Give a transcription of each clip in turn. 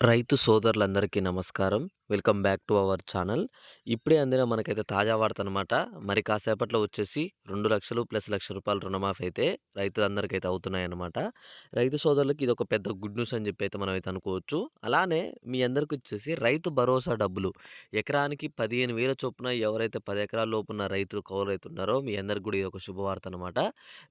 రైతు సోదరులందరికీ నమస్కారం. Welcome back to our channel. ఇప్పుడే అందిన మనకైతే తాజా వార్త అనమాట. మరి కాసేపట్లో వచ్చేసి రెండు లక్షలు ప్లస్ లక్ష రూపాయలు రుణమాఫీ అయితే రైతులందరికీ అయితే అవుతున్నాయన్నమాట. రైతు సోదరులకు ఇది ఒక పెద్ద గుడ్ న్యూస్ అని చెప్పి అయితే మనం అయితే అనుకోవచ్చు. అలానే మీ అందరికి వచ్చేసి రైతు భరోసా డబ్బులు ఎకరానికి 15,000 చొప్పున ఎవరైతే పది ఎకరాల లోపున్న రైతులు కౌలు అవుతున్నారో మీ అందరికి కూడా ఇది ఒక శుభవార్త అనమాట.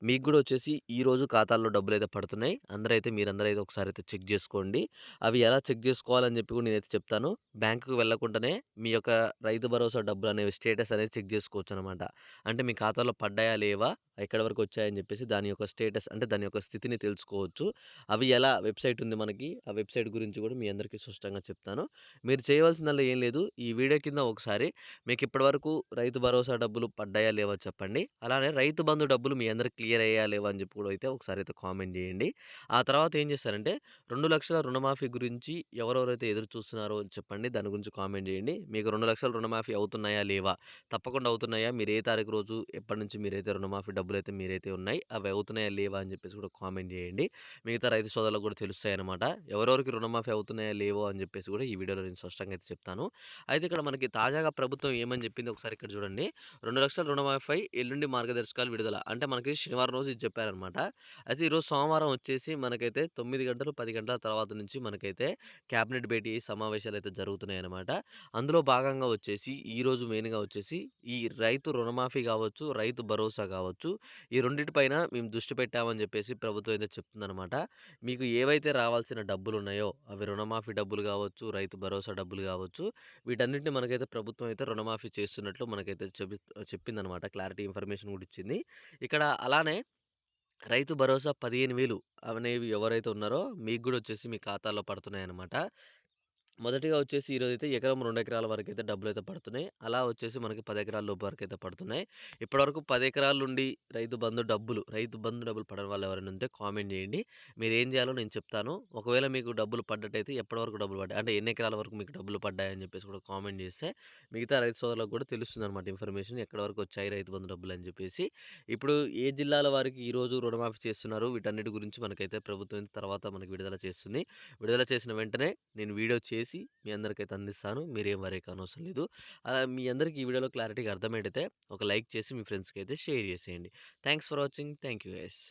మీకు కూడా వచ్చేసి ఈరోజు ఖాతాల్లో అయితే పడుతున్నాయి. అందరైతే మీరందరూ అయితే ఒకసారి అయితే చెక్ చేసుకోండి. అవి ఎలా చెక్ చేసుకోవాలని చెప్పి కూడా నేనైతే చెప్తాను. బ్యాంక్ బ్యాంకుకి వెళ్ళకుండానే మీ యొక్క రైతు భరోసా డబ్బులు అనేవి స్టేటస్ అనేది చెక్ చేసుకోవచ్చు అనమాట అంటే మీ ఖాతాలో పడ్డాయా? లేవా? ఎక్కడి వరకు వచ్చాయని చెప్పేసి దాని యొక్క స్టేటస్ అంటే దాని యొక్క స్థితిని తెలుసుకోవచ్చు. అవి ఎలా వెబ్‌సైట్ ఉంది మనకి. ఆ వెబ్‌సైట్ గురించి కూడా మీ అందరికీ స్పష్టంగా చెప్తాను. మీరు చేయవలసిందల్లా ఏం లేదు. ఈ వీడియో కింద ఒకసారి మీకు ఇప్పటివరకు రైతు భరోసా డబ్బులు పడ్డాయా? లేవా? చెప్పండి. అలానే రైతు బంధు డబ్బులు మీ అందరికి క్లియర్ అయ్యా లేవా? అని చెప్పి కూడా అయితే ఒకసారి అయితే కామెంట్ చేయండి. ఆ తర్వాత ఏం చేస్తారంటే రెండు లక్షల రుణమాఫీ గురించి ఎవరెవరైతే ఎదురు చూస్తున్నారో చెప్పండి. దాని గురించి కామెంట్ చేయండి. మీకు రెండు లక్షలు రుణమాఫీ అవుతున్నాయా? లేవా? తప్పకుండా అవుతున్నాయా? మీరు ఏ తారీఖు రోజు ఎప్పటి నుంచి మీరైతే రుణమాఫీ డబ్బులు అయితే మీరైతే ఉన్నాయి. అవి అవుతున్నాయా? లేవా? అని చెప్పేసి కూడా కామెంట్ చేయండి. మిగతా రైతు సోదరులకు కూడా తెలుస్తాయన్నమాట. ఎవరెవరికి రుణమాఫీ అవుతున్నాయా? లేవో అని చెప్పేసి కూడా ఈ వీడియోలో నేను స్పష్టంగా అయితే చెప్తాను. అయితే ఇక్కడ మనకి తాజాగా ప్రభుత్వం ఏమని చెప్పింది ఒకసారి ఇక్కడ చూడండి. రెండు లక్షల రుణమాఫీ ఎల్లుండి మార్గదర్శకాలు విడుదల. అంటే మనకి శనివారం రోజు ఇది చెప్పారనమాట. అయితే ఈరోజు సోమవారం వచ్చేసి మనకైతే తొమ్మిది గంటలు, పది గంటల తర్వాత నుంచి మనకైతే క్యాబినెట్ భేటీ సమావేశాలు అయితే అనమాట అందులో భాగంగా వచ్చేసి ఈరోజు మెయిన్‌గా వచ్చేసి ఈ రైతు రుణమాఫీ కావచ్చు, రైతు భరోసా కావచ్చు, ఈ రెండింటిపైన మేము దృష్టి పెట్టామని చెప్పేసి ప్రభుత్వం అయితే చెప్తుందనమాట. మీకు ఏవైతే రావాల్సిన డబ్బులు ఉన్నాయో అవి రుణమాఫీ డబ్బులు కావచ్చు, రైతు భరోసా డబ్బులు కావచ్చు, వీటన్నిటిని మనకైతే ప్రభుత్వం అయితే రుణమాఫీ చేస్తున్నట్లు మనకైతే చెప్పి చెప్పిందనమాట. క్లారిటీ ఇన్ఫర్మేషన్ కూడా ఇచ్చింది. ఇక్కడ అలానే రైతు భరోసా 15,000 అనేవి ఎవరైతే ఉన్నారో మీకు కూడా వచ్చేసి మీ ఖాతాలో పడుతున్నాయన్నమాట. మొదటిగా వచ్చేసి ఈరోజు అయితే ఎకరం రెండు ఎకరాల వరకు అయితే డబ్బులు అయితే పడుతున్నాయి. అలా వచ్చేసి మనకి పది ఎకరాల లోపు అయితే పడుతున్నాయి. ఇప్పటివరకు పది ఎకరాల నుండి రైతు బంధు డబ్బులు, రైతు బంధు డబ్బులు పడడం వాళ్ళు ఎవరైనా ఉంటే కామెంట్ చేయండి. మీరు ఏం చేయాలో నేను చెప్తాను. ఒకవేళ మీకు డబ్బులు పడ్డట్టయితే ఎప్పటి వరకు డబ్బులు పడ్డాయి? అంటే ఎన్ని ఎకరాల వరకు మీకు డబ్బులు పడ్డాయని చెప్పేసి కూడా కామెంట్ చేస్తే మిగతా రైతు సోదరులకు కూడా తెలుస్తుంది అనమాట ఇన్ఫర్మేషన్. ఎక్కడి వరకు వచ్చాయి రైతు బంధు డబ్బులు అని చెప్పేసి. ఇప్పుడు ఏ జిల్లాల వారికి ఈరోజు రుణమాఫీ చేస్తున్నారు వీటన్నిటి గురించి మనకైతే ప్రభుత్వం తర్వాత మనకి విడుదల చేస్తుంది. విడుదల చేసిన వెంటనే నేను వీడియో చేసి మీ అందరికైతే అందిస్తాను. మీరేం వరే కానవసరం లేదు. అలా మీ అందరికీ ఈ వీడియోలో క్లారిటీగా అర్థమైతే ఒక లైక్ చేసి మీ ఫ్రెండ్స్‌కి అయితే షేర్ చేసేయండి. Thanks for watching. Thank you guys.